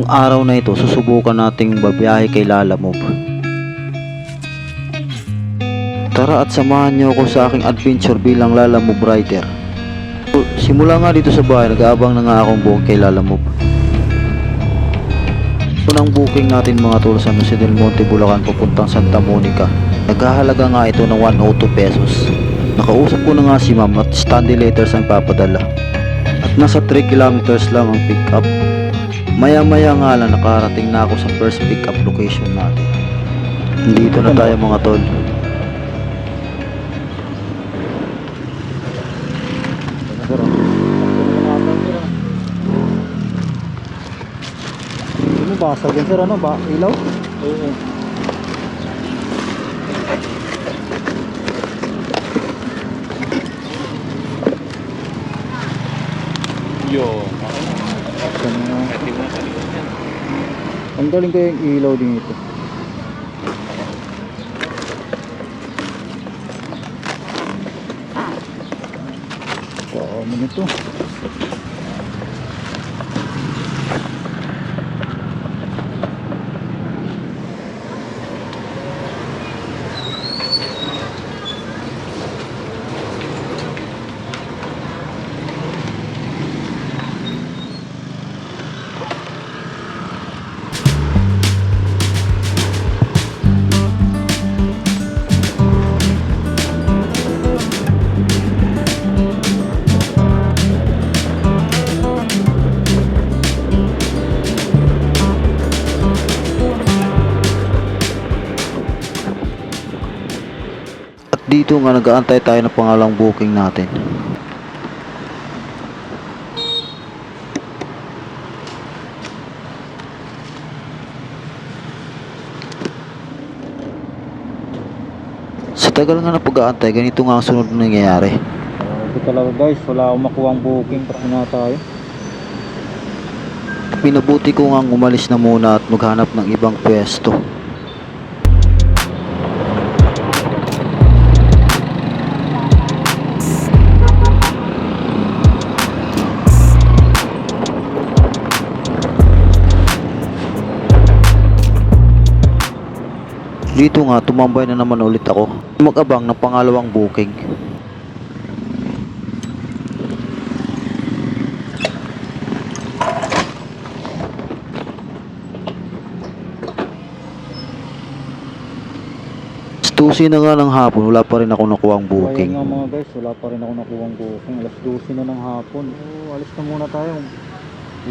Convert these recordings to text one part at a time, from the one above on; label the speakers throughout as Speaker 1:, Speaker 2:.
Speaker 1: Ngayong araw na ito, susubukan nating babiyahe kay Lalamove. Tara at samahan niyo ako sa aking adventure bilang Lalamove rider. Simula nga dito sa bahay, nag-aabang na nga akong buong kay Lalamove. Unang booking natin mga tol sa Jose del Monte, Bulacan papuntang Santa Monica. Naghahalaga nga ito ng 102 pesos. Nakausap ko na nga si ma'am at standy letters ang papadala. At nasa 3 kilometers lang ang pick up. Maya maya nga lang nakarating na ako sa first pick up location natin. Dito na tayo mga tol.
Speaker 2: Ano basag yan sir? Ano ba? Ilaw? Oo.
Speaker 3: Yo,
Speaker 2: Ang galing ko yung ilaw din ito. Dami nito.
Speaker 1: At dito nga nag-aantay tayo ng pangalang booking natin. Sa tagal nga na pag-aantay, ganito nga ang sunod na nangyayari.
Speaker 2: Uh, ito talaga guys, wala akong makuha ang booking. Pati na tayo.
Speaker 1: Pinabuti ko nga umalis na muna at maghanap ng ibang pwesto. Dito nga, tumambay na naman ulit ako. Mag-abang ng pangalawang booking. Stusi na nga ng hapon, wala pa rin ako nakuha ang booking.
Speaker 2: nga mga guys, wala pa rin ako nakuha ang booking. Alas 12 na ng hapon. Oh, alis na muna tayo.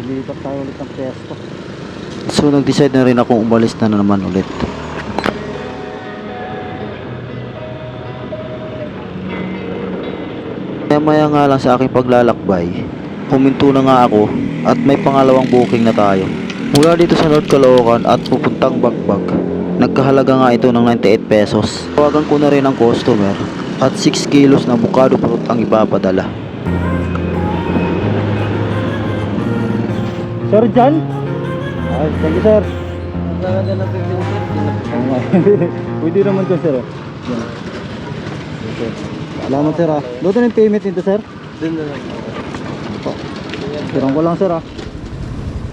Speaker 2: Lilipat tayo ulit ng pesto.
Speaker 1: So nag-decide na rin akong umalis na naman ulit. Maya nga lang sa aking paglalakbay, huminto na nga ako at may pangalawang booking na tayo. Mula dito sa North Caloocan at pupuntang Bagbag, nagkahalaga nga ito ng 98 pesos. Tawagan ko na rin ang customer at 6 kilos na avocado fruit ang ipapadala.
Speaker 2: Sir John? Ay, thank you sir. Oo nga. Pwede naman to sir. Yan. Okay. Salamat sir ah. Doon na yung payment nito sir?
Speaker 3: Dun na lang.
Speaker 2: Ito. Tirang ko lang sir ah.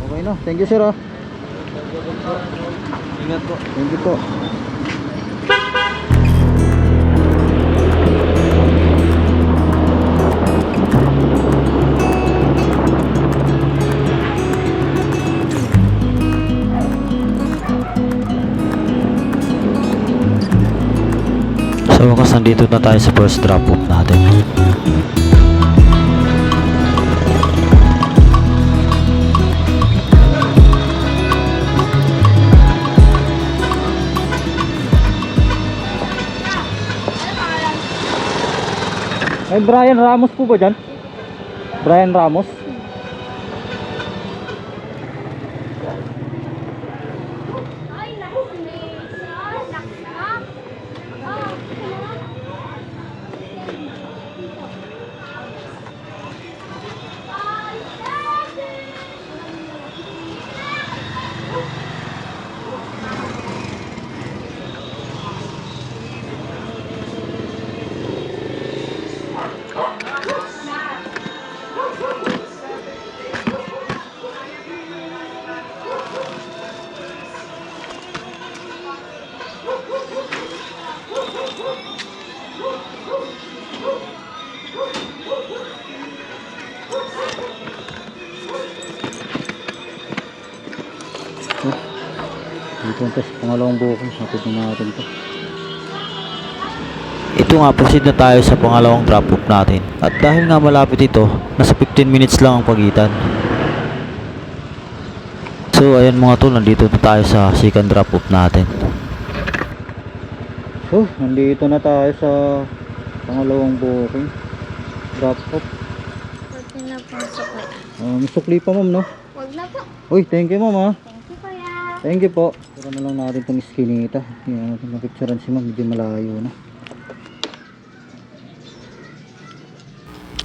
Speaker 2: Okay na. Thank you sir ah.
Speaker 3: Ingat po.
Speaker 2: Thank you po.
Speaker 1: Nandito na tayo sa first drop off natin.
Speaker 2: Ay, Brian Ramos po ba dyan? Brian Ramos? Tayo sa pangalawang booking. Hatid na natin to.
Speaker 1: Ito nga, proceed na tayo sa pangalawang drop off natin. At dahil nga malapit ito, nasa 15 minutes lang ang pagitan. So ayan mga tol, nandito na tayo sa second drop off natin.
Speaker 2: So, nandito na tayo sa pangalawang booking. Drop off.
Speaker 4: Pwede na po sukli.
Speaker 2: Uh, may sukli pa ma'am no?
Speaker 4: Huwag na po.
Speaker 2: Uy, thank you ma'am ha.
Speaker 4: Thank you, kuya.
Speaker 2: Thank you po. Tira na lang natin itong iskinita. Yung natin makipsuran si ma'am, medyo malayo na.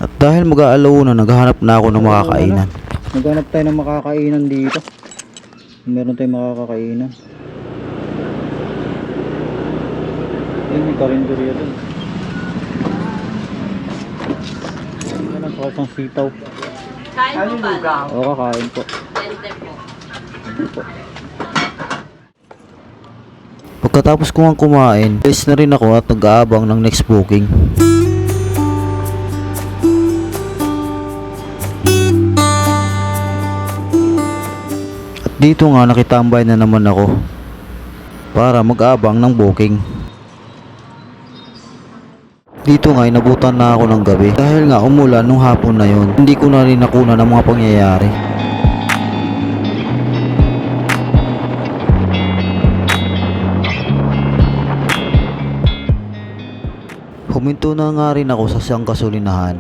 Speaker 1: At dahil mag-aalaw na, naghahanap na ako ng makakainan.
Speaker 2: Naghanap tayo ng makakainan dito. Meron tayong makakainan. Ayun, may karinderya dun. Yan ang isang sitaw.
Speaker 5: Kain mo ba?
Speaker 2: Oo, kakain po.
Speaker 5: Tente po.
Speaker 1: Pagkatapos ko nga kumain, alis na rin ako at nag-aabang ng next booking. At dito nga nakitambay na naman ako para mag-aabang ng booking. Dito nga inabutan na ako ng gabi dahil nga umulan nung hapon na yon. Hindi ko na rin nakuna ng mga pangyayari. Huminto na nga rin ako sa siyang kasulinahan.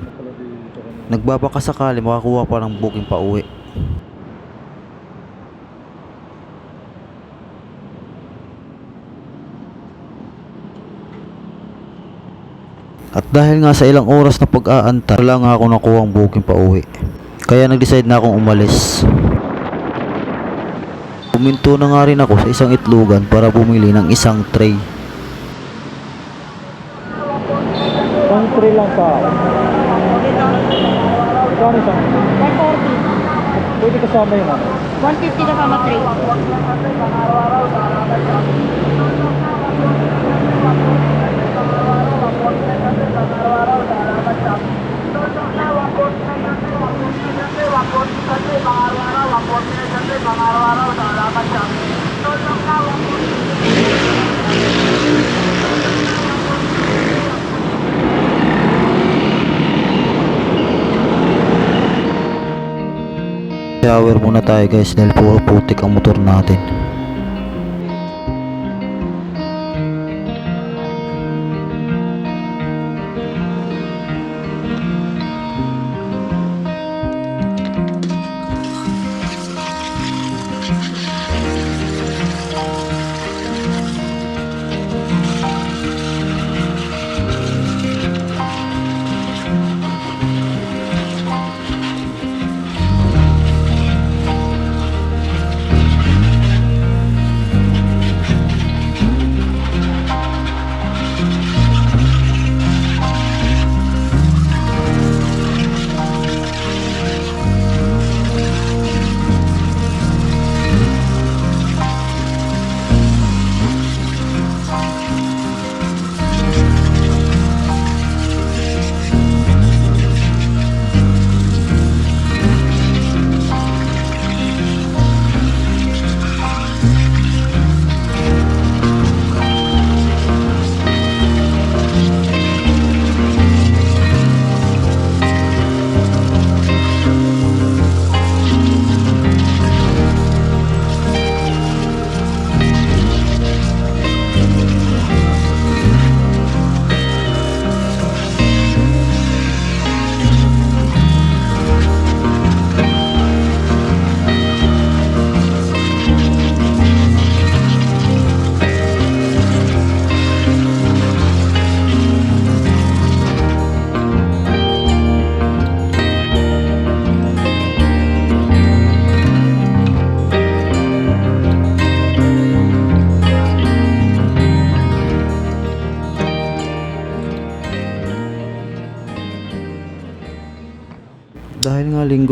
Speaker 1: Nagbabaka sakali makakuha pa ng booking pa uwi. At dahil nga sa ilang oras na pag-aantay, wala nga ako nakuha ang booking pa uwi. Kaya nag-decide na akong umalis. Puminto na nga rin ako sa isang itlugan para bumili ng isang tray.
Speaker 2: Isang tray lang sa akin. Kano isang?
Speaker 4: 140.
Speaker 2: Pwede kasama yung ano?
Speaker 4: 150 na kama tray.
Speaker 1: Shower muna tayo guys dahil puro putik ang motor natin.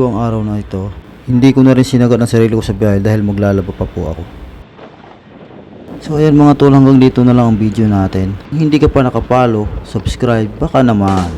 Speaker 1: Linggo ang araw na ito, hindi ko na rin sinagot ang sarili ko sa biyahe dahil maglalaba pa po ako. So ayan mga tol hanggang dito na lang ang video natin. Kung hindi ka pa nakapalo, subscribe, baka naman.